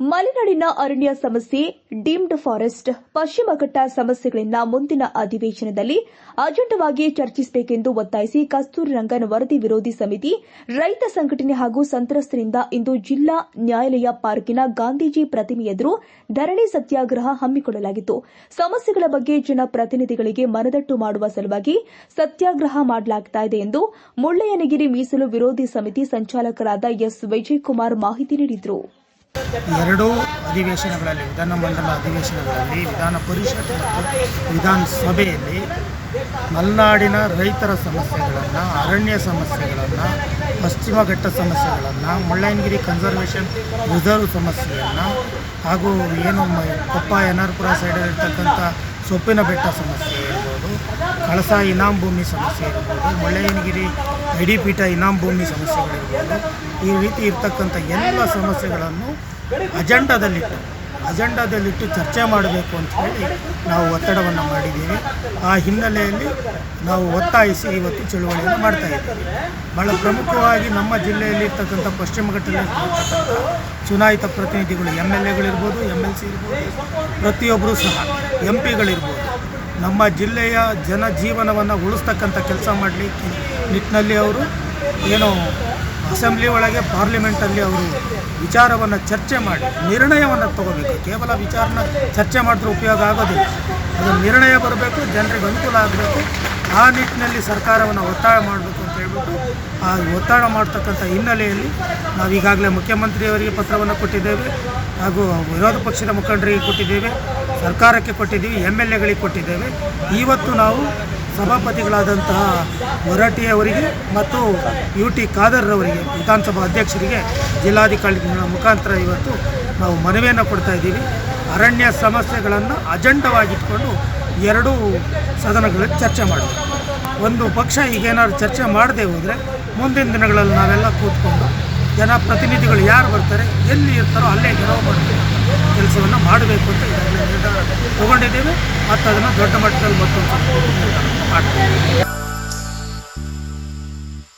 ಮಲೆನಾಡಿನ ಅರಣ್ಯ ಸಮಸ್ಯೆ, ಡೀಮ್ಡ್ ಫಾರೆಸ್ಟ್ ಪಶ್ಚಿಮಘಟ್ಟ ಸಮಸ್ಯೆಗಳಿಂದ ಮುಂದಿನ ಅಧಿವೇಶನದಲ್ಲಿ ಅಜೆಂಡವಾಗಿ ಚರ್ಚಿಸಬೇಕೆಂದು ಒತ್ತಾಯಿಸಿ ಕಸ್ತೂರಿ ರಂಗನ್ ವರದಿ ವಿರೋಧಿ ಸಮಿತಿ, ರೈತ ಸಂಘಟನೆ ಹಾಗೂ ಸಂತ್ರಸ್ತರಿಂದ ಇಂದು ಜಿಲ್ಲಾ ನ್ಯಾಯಾಲಯ ಪಾರ್ಕಿನ ಗಾಂಧೀಜಿ ಪ್ರತಿಮೆ ಎದುರು ಧರಣಿ ಸತ್ಯಾಗ್ರಹ ಹಮ್ಮಿಕೊಳ್ಳಲಾಗಿತ್ತು. ಸಮಸ್ಯೆಗಳ ಬಗ್ಗೆ ಜನಪ್ರತಿನಿಧಿಗಳಿಗೆ ಮನದಟ್ಟು ಮಾಡುವ ಸಲುವಾಗಿ ಸತ್ಯಾಗ್ರಹ ಮಾಡಲಾಗುತ್ತಿದೆ ಎಂದು ಮುಳ್ಳಯ್ಯನಗಿರಿ ಮೀಸಲು ವಿರೋಧಿ ಸಮಿತಿ ಸಂಚಾಲಕರಾದ ಎಸ್. ವಿಜಯಕುಮಾರ್ ಮಾಹಿತಿ ನೀಡಿದರು. ಎರಡೂ ಅಧಿವೇಶನಗಳಲ್ಲಿ ವಿಧಾನಮಂಡಲ ಅಧಿವೇಶನಗಳಲ್ಲಿ, ವಿಧಾನ ಪರಿಷತ್ ಮತ್ತು ವಿಧಾನಸಭೆಯಲ್ಲಿ ಮಲೆನಾಡಿನ ರೈತರ ಸಮಸ್ಯೆಗಳನ್ನು, ಅರಣ್ಯ ಸಮಸ್ಯೆಗಳನ್ನು, ಪಶ್ಚಿಮ ಘಟ್ಟ ಸಮಸ್ಯೆಗಳನ್ನು, ಮುಳ್ಳಯ್ಯನಗಿರಿ ಕನ್ಸರ್ವೇಷನ್ ರಿಸರ್ವ್ ಸಮಸ್ಯೆಯನ್ನು ಹಾಗೂ ಏನು ಕೊಪ್ಪ ಎನ್ ಆರ್ ಪುರ ಸೈಡಲ್ಲಿರ್ತಕ್ಕಂಥ ಸೊಪ್ಪಿನ ಬೆಟ್ಟ ಸಮಸ್ಯೆ ಕಳಸ ಇನಾಮ್ ಭೂಮಿ ಸಮಸ್ಯೆ ಇರ್ಬೋದು, ಮುಳ್ಳಯ್ಯನಗಿರಿ ಐಡಿಪೀಠ ಇನಾಮ್ ಭೂಮಿ ಸಮಸ್ಯೆಗಳಿರ್ಬೋದು. ಈ ರೀತಿ ಇರ್ತಕ್ಕಂಥ ಎಲ್ಲ ಸಮಸ್ಯೆಗಳನ್ನು ಅಜೆಂಡಾದಲ್ಲಿಟ್ಟು ಅಜೆಂಡಾದಲ್ಲಿಟ್ಟು ಚರ್ಚೆ ಮಾಡಬೇಕು ಅಂತ ಹೇಳಿ ನಾವು ಒತ್ತಡವನ್ನು ಮಾಡಿದ್ದೀವಿ. ಆ ಹಿನ್ನೆಲೆಯಲ್ಲಿ ನಾವು ಒತ್ತಾಯಿಸಿ ಇವತ್ತು ಚಳುವಳಿಯನ್ನು ಮಾಡ್ತಾ ಇದ್ದೀವಿ. ಭಾಳ ಪ್ರಮುಖವಾಗಿ ನಮ್ಮ ಜಿಲ್ಲೆಯಲ್ಲಿ ಇರ್ತಕ್ಕಂಥ ಪಶ್ಚಿಮ ಘಟ್ಟದಲ್ಲಿರ್ತಕ್ಕಂಥ ಚುನಾಯಿತ ಪ್ರತಿನಿಧಿಗಳು ಎಂ ಎಲ್ ಎಗಳಿರ್ಬೋದು ಎಂ ಎಲ್ ಸಿ ಇರ್ಬೋದು, ಪ್ರತಿಯೊಬ್ಬರೂ ಸಹ, ಎಂ ಪಿಗಳಿರ್ಬೋದು ನಮ್ಮ ಜಿಲ್ಲೆಯ ಜನಜೀವನವನ್ನು ಉಳಿಸ್ತಕ್ಕಂಥ ಕೆಲಸ ಮಾಡಲಿಕ್ಕೆ ನಿಟ್ಟಿನಲ್ಲಿ ಅವರು ಏನು ಅಸೆಂಬ್ಲಿ ಒಳಗೆ ಪಾರ್ಲಿಮೆಂಟಲ್ಲಿ ಅವರು ವಿಚಾರವನ್ನು ಚರ್ಚೆ ಮಾಡಿ, ನಿರ್ಣಯವನ್ನು ತಗೋಬೇಕು. ಕೇವಲ ವಿಚಾರನ ಚರ್ಚೆ ಮಾಡಿದ್ರೆ ಉಪಯೋಗ ಆಗೋದಿಲ್ಲ. ಅದು ನಿರ್ಣಯ ಬರಬೇಕು, ಜನರಿಗೆ ಅನುಕೂಲ ಆಗಬೇಕು. ಆ ನಿಟ್ಟಿನಲ್ಲಿ ಸರ್ಕಾರವನ್ನು ಒತ್ತಾಯ ಮಾಡಬೇಕು ಅಂತ ಹೇಳ್ಬಿಟ್ಟು ಆ ಒತ್ತಾಯ ಮಾಡ್ತಕ್ಕಂಥ ಹಿನ್ನೆಲೆಯಲ್ಲಿ ನಾವು ಈಗಾಗಲೇ ಮುಖ್ಯಮಂತ್ರಿಯವರಿಗೆ ಪತ್ರವನ್ನು ಕೊಟ್ಟಿದ್ದೇವೆ ಹಾಗೂ ವಿರೋಧ ಪಕ್ಷದ ಮುಖಂಡರಿಗೆ ಕೊಟ್ಟಿದ್ದೇವೆ. ಸರ್ಕಾರಕ್ಕೆ ಕೊಟ್ಟಿದ್ದೀವಿ, ಎಂ ಎಲ್ ಎಗಳಿಗೆ ಕೊಟ್ಟಿದ್ದೇವೆ. ಇವತ್ತು ನಾವು ಸಭಾಪತಿಗಳಾದಂತಹ ಅವರಿಗೆ ಮತ್ತು ಯು ಟಿ ಖಾದರ್ರವರಿಗೆ, ವಿಧಾನಸಭಾ ಅಧ್ಯಕ್ಷರಿಗೆ, ಜಿಲ್ಲಾಧಿಕಾರಿಗಳ ಮುಖಾಂತರ ಇವತ್ತು ನಾವು ಮನವಿಯನ್ನು ಕೊಡ್ತಾ ಇದ್ದೀವಿ. ಅರಣ್ಯ ಸಮಸ್ಯೆಗಳನ್ನು ಅಜೆಂಡವಾಗಿಟ್ಕೊಂಡು ಎರಡೂ ಸದನಗಳಲ್ಲಿ ಚರ್ಚೆ ಮಾಡಬೇಕು ಒಂದು ಪಕ್ಷ ಈಗೇನಾದ್ರು ಚರ್ಚೆ ಮಾಡದೆ ಹೋದರೆ ಮುಂದಿನ ದಿನಗಳಲ್ಲಿ ನಾವೆಲ್ಲ ಕೂತ್ಕೊಂಡು ಜನಪ್ರತಿನಿಧಿಗಳು ಯಾರು ಬರ್ತಾರೆ, ಎಲ್ಲಿ ಇರ್ತಾರೋ ಅಲ್ಲೇ ಗೆಲುವು ಮಾಡಬೇಕು ಕೆಲಸವನ್ನು ಮಾಡಬೇಕು ಅಂತ ನಿರ್ಧಾರ ತಗೊಂಡಿದ್ದೇವೆ. ಮತ್ತು ಅದನ್ನು ದೊಡ್ಡ ಮಟ್ಟದಲ್ಲಿ ಮತ್ತೊಂದು ಮಾಡ್ತೀವಿ.